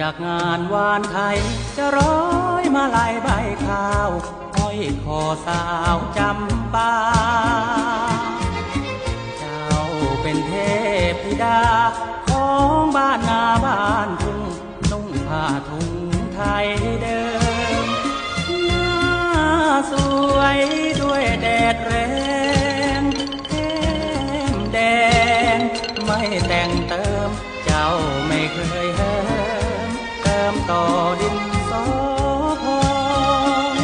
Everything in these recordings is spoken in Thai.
จากงานวานไทย จะร้อยมาลายใบข้าวห้อยคอสาวจำปา เจ้าเป็นเทพธิดา ของบ้านนาบ้านทุ่งนุ่งผ้าทุ่งไทยเดิมหน้าสวยด้วยแดดแรงแก้มแดง ไม่แต่งเติม เจ้าไม่เคยเหิมเติ มต่อดินสอพอง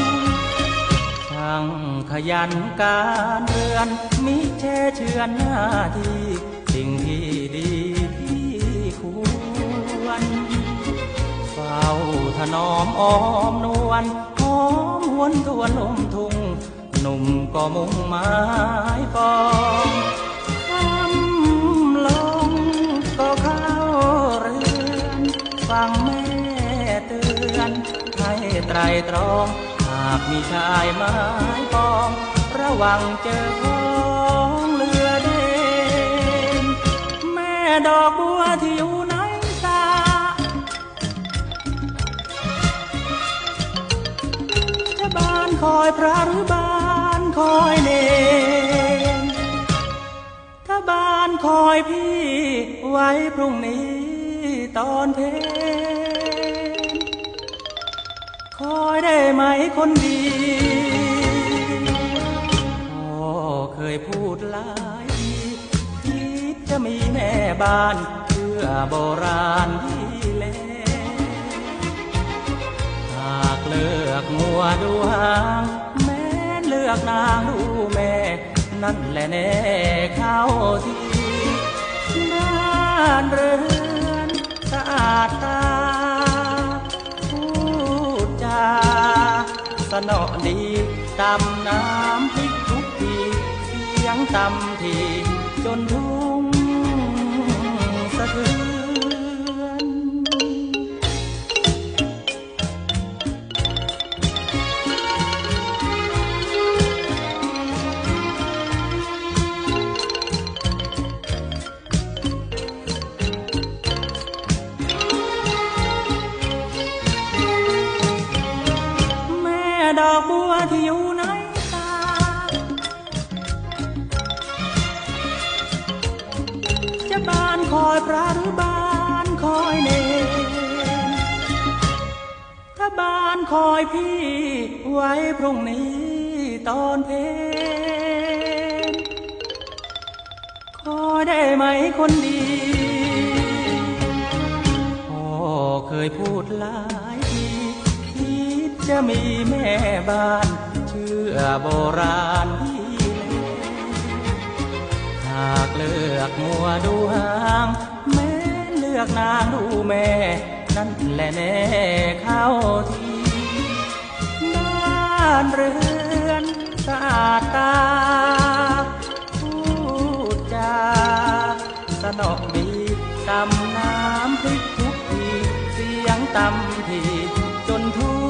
ช่างขยันการเรือนมิเชเชือนหน้าที่สิ่งที่ดีที่ควรเฝ้าถนอมอ้อมนวลหอมหวนทวนลมทุ่งหนุ่มก็มุ่งไม้ปอง ให้ไตรตรอง หากมีชายไม้ปอง ระวังเจอของเรือเด่นแม่ดอกบัวที่อยู่ในตาจะบานคอยพระหรือบานคอยเนรถ้าบานคอยพี่ไว้พรุ่งนี้ตอนเพล คอยได้ไหมคนดีพ่อเคยพูดหลายทีคิดจะมีแม่บ้านเชื่อโบราณที่เลหากเลือกงัวดูหางแม้เลือกนางดูแม่ นั่นแหละแน่เข้าทีบ้านเรื นอดีตำน้ำพริกทุกทีเสียงตำทีจนทุ่ง อยพระหรือบานคอยเนรถ้าบานคอยพี่ไว้พรุ่งนี้ตอนเพลงคอยได้ไหมคนดีพ่อเคยพูดหลายทีคิดจะมีแม่บ้าน เชื่อโบราณที่เลหากเลื อกมัวดูหางแม่เลือกนางดูแม่ นั่นแหละแน่เข้าทีบ้านเรือนสะอาดตา พูดจาสนอกดีตำน้ำพริกทุกที เสียงตำทีจนทั่